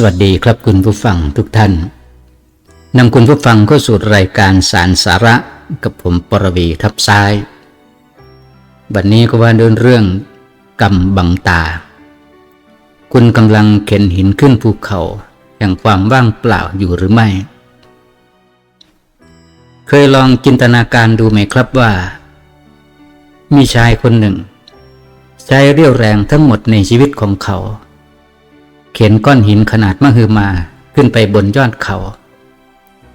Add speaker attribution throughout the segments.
Speaker 1: สวัสดีครับคุณผู้ฟังทุกท่านนำคุณผู้ฟังเข้าสู่รายการสารสาระกับผมปรวีทับซ้ายบัดนนี้ก็ว่าเดินเรื่องกำบังตา คุณกำลังเข็นหินขึ้นภูเขาแห่งความว่างเปล่าอยู่หรือไม่ เคยลองจินตนาการดูไหมครับว่า มีชายคนหนึ่ง ใช้เรี่ยวแรงทั้งหมดในชีวิตของเขา เข็นก้อนหินขนาดมหึมาขึ้นไปบนยอดเขา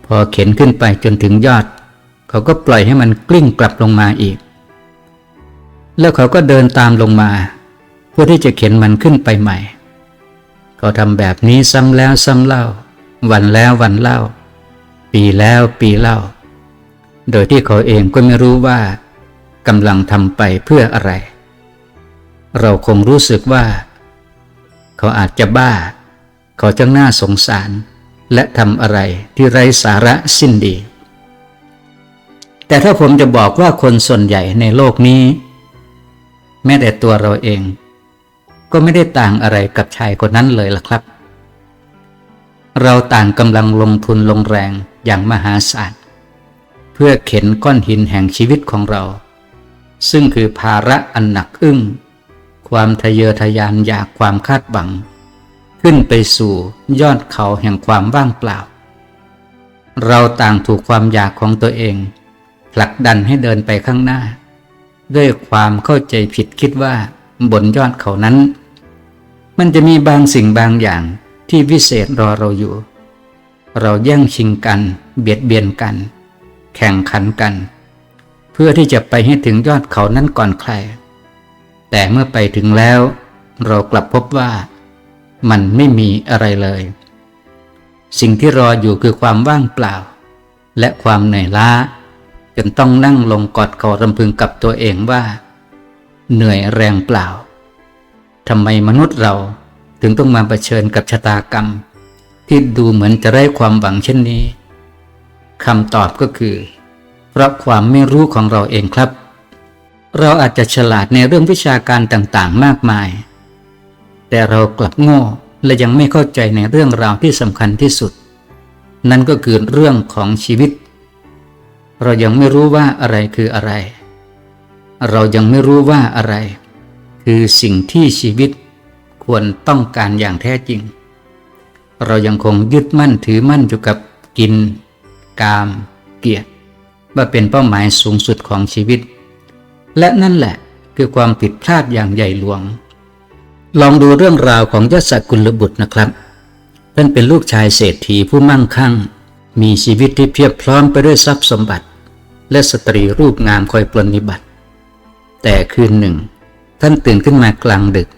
Speaker 1: พอเข็นขึ้นไปจนถึงยอด เขาก็ปล่อยให้มันกลิ้งกลับลงมาอีก แล้วเขาก็เดินตามลงมาเพื่อที่จะเข็นมันขึ้นไปใหม่ เขาทำแบบนี้ซ้ำแล้วซ้ำเล่า วันแล้ววันเล่า ปีแล้วปีเล่า โดยที่เขาเองก็ไม่รู้ว่ากำลังทำไปเพื่ออะไร เราคงรู้สึกว่า เขาอาจจะบ้า เขาจะน่าสงสาร และทำอะไรที่ไร้สาระสิ้นดี แต่ถ้าผมจะบอกว่าคนส่วนใหญ่ในโลกนี้ แม้แต่ตัวเราเอง ก็ไม่ได้ต่างอะไรกับชายคนนั้นเลยล่ะครับ เราต่างกำลังลงทุนลงแรงอย่างมหาศาลเพื่อเข็นก้อนหินแห่งชีวิตของเรา ซึ่งคือภาระอันหนักอึ้ง ความทะเยอทะยานอยากความคาดหวัง ขึ้นไปสู่ยอดเขาแห่งความว่างเปล่า เราต่างถูกความอยากของตัวเอง ผลักดันให้เดินไปข้างหน้า ด้วยความเข้าใจผิดคิดว่าบนยอดเขานั้น มันจะมีบางสิ่งบางอย่างที่วิเศษรอเราอยู่ เราแย่งชิงกัน เบียดเบียนกัน แข่งขันกัน เพื่อที่จะไปให้ถึงยอดเขานั้นก่อนใคร แต่เมื่อไปถึงแล้ว เรากลับพบว่า มันไม่มีอะไรเลย สิ่งที่รออยู่คือความว่างเปล่า และความเหนื่อยล้าจนต้องนั่งลงกอดคอรำพึงกับตัวเองว่า เหนื่อยแรงเปล่าทำไมมนุษย์เราถึงต้องมาเผชิญกับชะตากรรม ที่ดูเหมือนจะไร้ความหวังเช่นนี้คำตอบก็คือ เพราะความไม่รู้ของเราเองครับ เราอาจจะฉลาดในเรื่องวิชาการต่างๆ มากมาย แต่เรากลับโง่และยังไม่เข้าใจในเรื่องราวที่สำคัญที่สุด นั่นก็คือเรื่องของชีวิต เรายังไม่รู้ว่าอะไรคืออะไร เรายังไม่รู้ว่าอะไร คือสิ่งที่ชีวิตควรต้องการอย่างแท้จริง เรายังคงยึดมั่นถือมั่นอยู่กับกิน กาม เกียรติว่าเป็นเป้าหมายสูงสุดของชีวิต และนั่นแหละคือความผิดพลาดอย่างใหญ่หลวง ลองดูเรื่องราวของยศกุลบุตรนะครับท่านเป็นลูกชายเศรษฐีผู้มั่งคั่ง มีชีวิตที่เพียบพร้อมไปด้วยทรัพย์สมบัติ และสตรีรูปงามคอยปรนนิบัติ แต่คืนหนึ่ง ท่านตื่นขึ้นมากลางดึก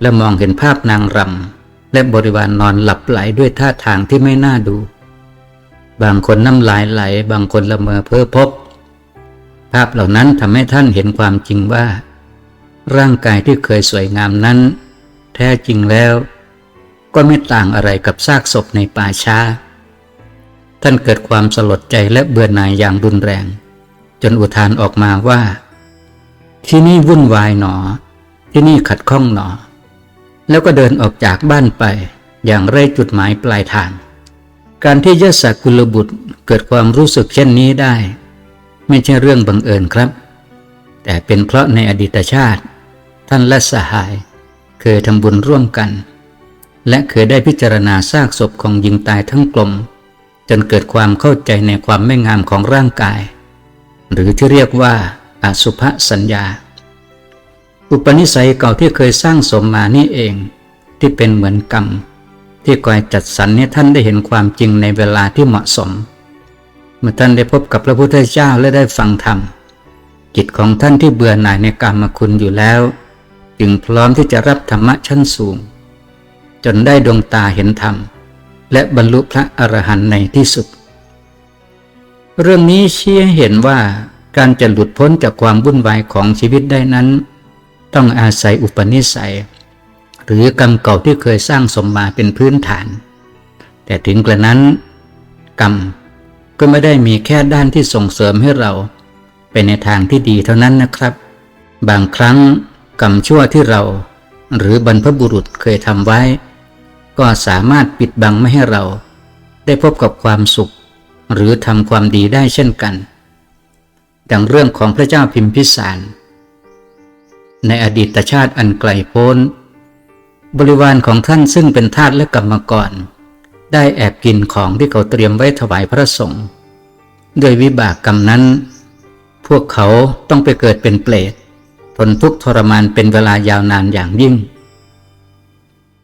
Speaker 1: และมองเห็นภาพนางรำและบริวารนนอนหลับไหลด้วยท่าทางที่ไม่น่าดู บางคนน้ำลายไหล บางคนละเมอเพ้อพบ ภาพเหล่านั้นทำให้ท่านเห็นความจริงว่า ร่างกายที่เคยสวยงามนั้น แท้จริงแล้ว ก็ไม่ต่างอะไรกับซากศพในป่าช้า ท่านเกิดความสลดใจและเบื่อหน่ายอย่างรุนแรง จนอุทานออกมาว่า ที่นี่วุ่นวายหนอ ที่นี่ขัดข้องหนอ แล้วก็เดินออกจากบ้านไปอย่างไร้จุดหมายปลายทาง การที่ยศกุลบุตรเกิดความรู้สึกเช่นนี้ได้ ไม่ใช่เรื่องบังเอิญครับ แต่เป็นเพราะในอดีตชาติ ท่านและสหาย เคยทำบุญร่วมกัน และเคยได้พิจารณาซากศพของหญิงตายทั้งกลม จนเกิดความเข้าใจในความไม่งามของร่างกาย หรือที่เรียกว่าอสุภสัญญา อุปนิสัยเก่าที่เคยสร้างสมมานี่เอง ที่เป็นเหมือนกรรมที่คอยจัดสรรให้ท่านได้เห็นความจริงในเวลาที่เหมาะสม มื่อท่านได้พบกับพระพุทธเจ้าและได้ฟังธรรม จิตของท่านที่เบื่อหน่ายในกรรมคุณอยู่แล้ว จึงพร้อมที่จะรับธรรมะชั้นสูง จนได้ดวงตาเห็นธรรม และบรรลุพระอรหันต์ในที่สุด เรื่องนี้เชี้ให้เห็นว่าการจะหลุดพ้นจากความวุ่นวายของชีวิตได้นั้น ต้องอาศัยอุปนิสัย หรือกรรมเก่าที่เคยสร้างสมมาเป็นพื้นฐาน แต่ถึงกระนั้นกรรม ก็ไม่ได้มีแค่ด้านที่ส่งเสริมให้เรา ไปในทางที่ดีเท่านั้นนะครับ บางครั้งกรรมชั่วที่เรา หรือบรรพบุรุษเคยทำไว้ ก็สามารถปิดบังไม่ให้เรา ได้พบกับความสุข หรือทำความดีได้เช่นกัน ดังเรื่องของพระเจ้าพิมพิสาร ในอดีตชาติอันไกลโพ้น บริวารของท่านซึ่งเป็นทาสและกรรมกร ได้แอบกินของที่เขาเตรียมไว้ถวายพระสงฆ์โดยวิบากกรรมนั้น พวกเขาต้องไปเกิดเป็นเปรตทนทุกข์ทรมานเป็นเวลายาวนานอย่างยิ่ง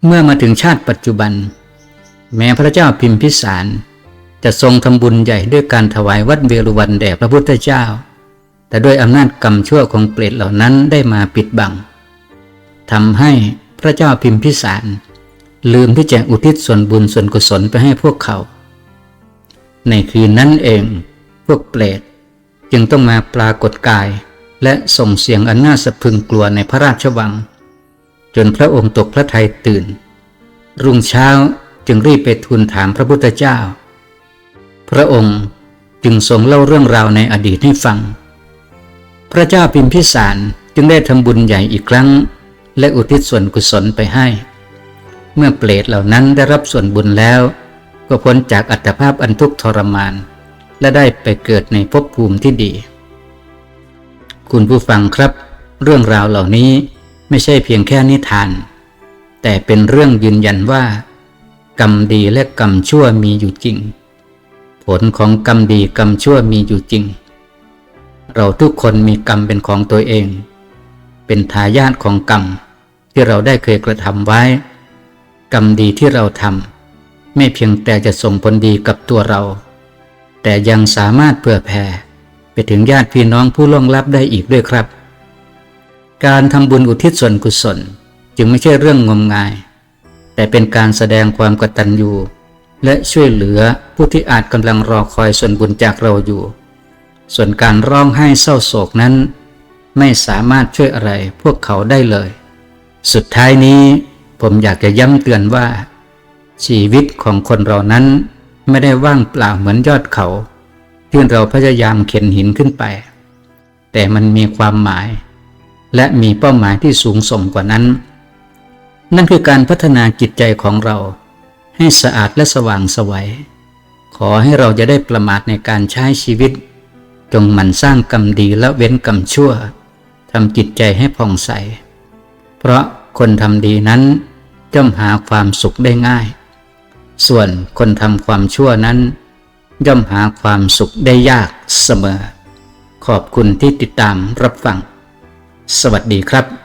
Speaker 1: เมื่อมาถึงชาติปัจจุบัน แม้พระเจ้าพิมพิสาร จะทรงทำบุญใหญ่ด้วยการถวายวัดเวรุวันแด่พระพุทธเจ้า แต่ด้วยอำนาจกรรมชั่วของเปรตเหล่านั้นได้มาปิดบังทำให้พระเจ้าพิมพิสาร ลืมที่จะอุทิศส่วนบุญส่วนกุศลไปให้พวกเขา ในคืนนั้นเอง พวกเปรตจึงต้องมาปรากฏกาย และส่งเสียงอันน่าสะพึงกลัวในพระราชวัง จนพระองค์ตกพระทัยตื่น รุ่งเช้าจึงรีบไปทูลถามพระพุทธเจ้า พระองค์จึงทรงเล่าเรื่องราวในอดีตให้ฟัง พระเจ้าพิมพิสารจึงได้ทำบุญใหญ่อีกครั้ง และอุทิศส่วนกุศลไปให้ เมื่อเปรตเหล่านั้นได้รับส่วนบุญแล้ว ก็พ้นจากอัตภาพอันทุกข์ทรมาน และได้ไปเกิดในภพภูมิที่ดี คุณผู้ฟังครับ เรื่องราวเหล่านี้ไม่ใช่เพียงแค่นิทาน แต่เป็นเรื่องยืนยันว่า กรรมดีและกรรมชั่วมีอยู่จริง ผลของกรรมดีกรรมชั่วมีอยู่จริง เราทุกคนมีกรรมเป็นของตัวเอง เป็นทายาทของกรรมที่เราได้เคยกระทำไว้ กรรมดีที่เราทำไม่เพียงแต่จะส่งผลดีกับตัวเรา แต่ยังสามารถเผื่อแผ่ไปถึงญาติพี่น้องผู้ล่วงลับได้อีกด้วยครับ การทำบุญอุทิศส่วนกุศลจึงไม่ใช่เรื่องงมงาย แต่เป็นการแสดงความกตัญญูและช่วยเหลือผู้ที่อาจกำลังรอคอยส่วนบุญจากเราอยู่ ส่วนการร้องไห้เศร้าโศกนั้น ไม่สามารถช่วยอะไรพวกเขาได้เลย สุดท้ายนี้ ผมอยากจะย้ำเตือนว่า ชีวิตของคนเรานั้นไม่ได้ว่างเปล่าเหมือนยอดเขาที่เราพยายามเข็นหินขึ้นไป แต่มันมีความหมาย และมีเป้าหมายที่สูงส่งกว่านั้น นั่นคือการพัฒนาจิตใจของเรา ให้สะอาดและสว่างสวัย ขอให้เราจะได้ประมาทในการใช้ชีวิต จงหมั่นสร้างกรรมดีและเว้นกรรมชั่วทำจิตใจให้ผ่องใส เพราะคนทำดีนั้น ย่อมหาความสุขได้ง่าย ส่วนคนทำความชั่วนั้น ย่อมหาความสุขได้ยากเสมอ ขอบคุณที่ติดตามรับฟัง สวัสดีครับ